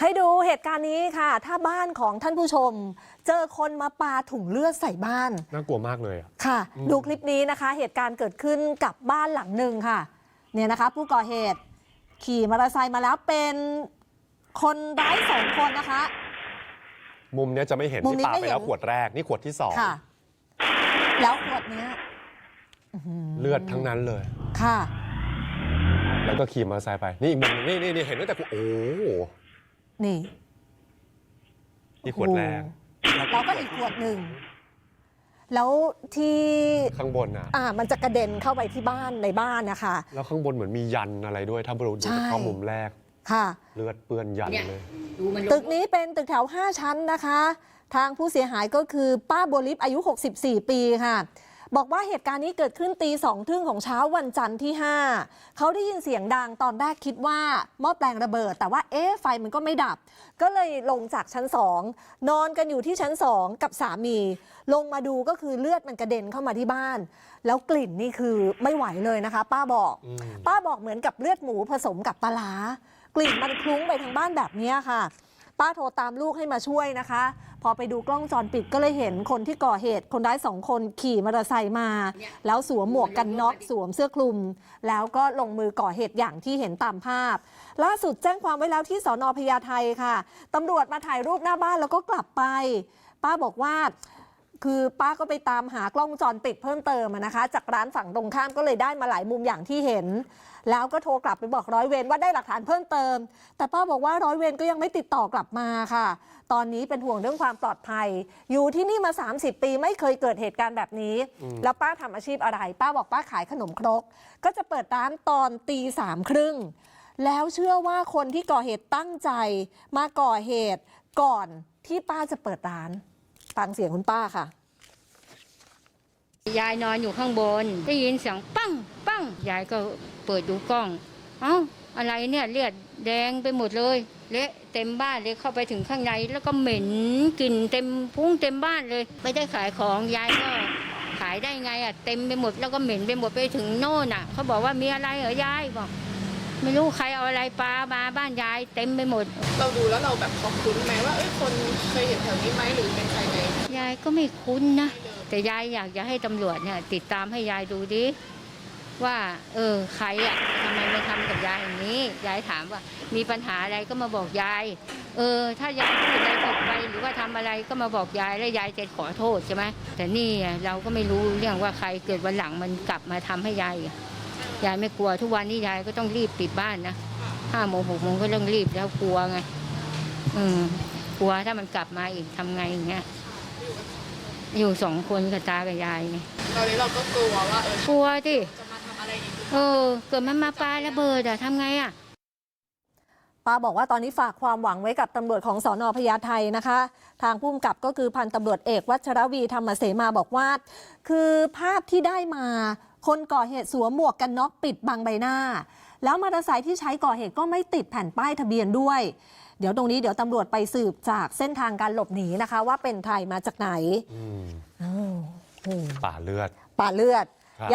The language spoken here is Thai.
ให้ดูเหตุการณ์นี้ค่ะ ถ้าบ้านของท่านผู้ชม เจอคนมาปาถุงเลือดใส่บ้าน น่ากลัวมากเลยอะค่ะอืมดูคลิปนี้นะคะ เหตุการณ์เกิดขึ้นกับบ้านหลังหนึ่งค่ะ เนี่ยนะคะ ผู้ก่อเหตุขี่มอเตอร์ไซค์มาแล้วเป็นคนร้ายสองคนนะคะ มุมเนี้ยจะไม่เห็นมุมนี้ที่ปาไม่ไปเห็น แล้วขวดแรกนี่ขวดที่สองค่ะ แล้วขวดเนี้ยอื้อหืเลือดทั้งนั้นเลย ค่ะ แล้วก็ขี่มอเตอร์ไซค์ไป นี่อีกมุมหนึงนี่นี่นี่เห็นตั้งแต่ขวดโอ้โห นี่นี่ขวดแรก แล้วก็อีกขวดหนึ่ง แล้วที่ข้างบนอะอ่า มันจะกระเด็นเข้าไปที่บ้านในบ้านนะคะ แล้วข้างบนเหมือนมียันอะไรด้วย ถ้าเราดูใช่จากข้อมุมแรก ค่ะ เลือดเปื้อนยันเลยดูมันลงตึกนี้เป็นตึกแถว 5 ชั้นนะคะ ทางผู้เสียหายก็คือป้าบัวลิฟอายุ 64 ปีค่ะ บอกว่าเหตุการณ์นี้เกิดขึ้นตีสองทึ่งของเช้าวันจันทร์ที่ 5 เขาได้ยินเสียงดังตอนแรกคิดว่าหม้อแปลงระเบิด แต่ว่าเอ๊ะไฟมันก็ไม่ดับ ก็เลยลงจากชั้น2นอนกันอยู่ที่ชั้น2กับสามี ลงมาดูก็คือเลือดมันกระเด็นเข้ามาที่บ้าน แล้วกลิ่นนี่คือไม่ไหวเลยนะคะ ป้าบอกอืมป้าบอกเหมือนกับเลือดหมูผสมกับปลาร้ากลิ่นมันคลุ้งไปทางบ้านแบบเนี้ยค่ะ ป้าโทรตามลูกให้มาช่วยนะคะพ อไปดูกล้องจรปิดก็เลยเห็นคนที่ก่อเหตุคนร้ายสองคนขี่มอเตอร์ไซค์มา แล้วสวมหมวกกันน็อกสวมเสื้อคลุม แล้วก็ลงมือก่อเหตุอย่างที่เห็นตามภาพ ล่าสุดแจ้งความไว้แล้วที่สอนอพญาไทค่ะตำรวจมาถ่ายรูปหน้าบ้านแล้วก็กลับไป ป้าบอกว่า คือป้าก็ไปตามหากล้องวงจรปิดเพิ่มเติมอะนะคะ จากร้านฝั่งตรงข้ามก็เลยได้มาหลายมุมอย่างที่เห็น แล้วก็โทรกลับไปบอกร้อยเวรว่าได้หลักฐานเพิ่มเติม แต่ป้าบอกว่าร้อยเวรก็ยังไม่ติดต่อกลับมาค่ะ ตอนนี้เป็นห่วงเรื่องความปลอดภัย อยู่ที่นี่มา 30 ปีไม่เคยเกิดเหตุการณ์แบบนี้ แล้วป้าทำอาชีพอะไร ป้าบอกป้าขายขนมครก ก็จะเปิดร้านตอนตีสามครึ่งแล้วเชื่อว่าคนที่ก่อเหตุตั้งใจมาก่อเหตุก่อนที่ป้าจะเปิดร้าน ฟังเสียงคุณป้าค่ะ ยายนอนอยู่ข้างบน ได้ยินเสียงปั้งปั้งยายก็เปิดดูกล้อง เอ้าอะไรเนี่ยเลือดแดงไปหมดเลยเละเต็มบ้านเลยเข้าไปถึงข้างในแล้วก็เหม็นกลิ่นเต็มพุ่งเต็มบ้านเลย ไม่ได้ขายของยายก็ขายได้ไงอะเต็มไปหมดแล้วก็เหม็นไปหมดไปถึงโน่นอะเขาบอกว่ามีอะไรเหรอยายบอก ไม่รู้ใครเอาอะไรปลามาบ้านยายเต็มไปหมด เราดูแล้วเราแบบขอบคุณไหมว่าเอ้ยคนเคยเห็นแถวนี้ไหมหรือเป็นใครไหมยายก็ไม่คุ้นนะ แต่ยายอยากจะให้ตำรวจเนี่ย ติดตามให้ยายดูดิว่า เออ ใครอะทำไมมาทำกับยายอย่างนี้ ยายถามว่า มีปัญหาอะไรก็มาบอกยาย เออ ถ้ายายพูดอะไรผิดไปหรือว่าทำอะไรก็มาบอกยายแล้วยายจะขอโทษใช่ไหมแต่นี่อะเราก็ไม่รู้เรื่องว่าใครเกิดวันหลังมันกลับมาทำให้ยาย ยายไม่กลัวทุกวันนี้ยายก็ต้องรีบปิดบ้านนะห้าโมงหกโมงก็ต้องรีบแล้วกลัวไงอืมกลัวถ้ามันกลับมาอีกทำไงอย่างเงี้ยอยู่สองคนกับตากับยายไงตอนนี้เราก็กลัวว่าเออกลัวดิจะมาทำอะไรอีกหรือเปเอล่าอเกิดมันมาปาระเบิดอะทำไงอะป้าบอกว่าตอนนี้ฝากความหวังไว้กับตำรวจของสอนอพญาไทนะคะ ทางผู้กำกับก็คือพันตำรวจเอก วัชรวีธรรมเสมาบอกว่า คือภาพที่ได้มา คนก่อเหตุสวมหมวกกันน็อกปิดบังใบหน้า แล้วมอเตอร์ไซค์ที่ใช้ก่อเหตุก็ไม่ติดแผ่นป้ายทะเบียนด้วย เดี๋ยวตรงนี้เดี๋ยวตำรวจไปสืบจากเส้นทางการหลบหนีนะคะ ว่าเป็นใครมาจากไหนอืมอ้าวโอ้ป่าเลือด ป่าเลือด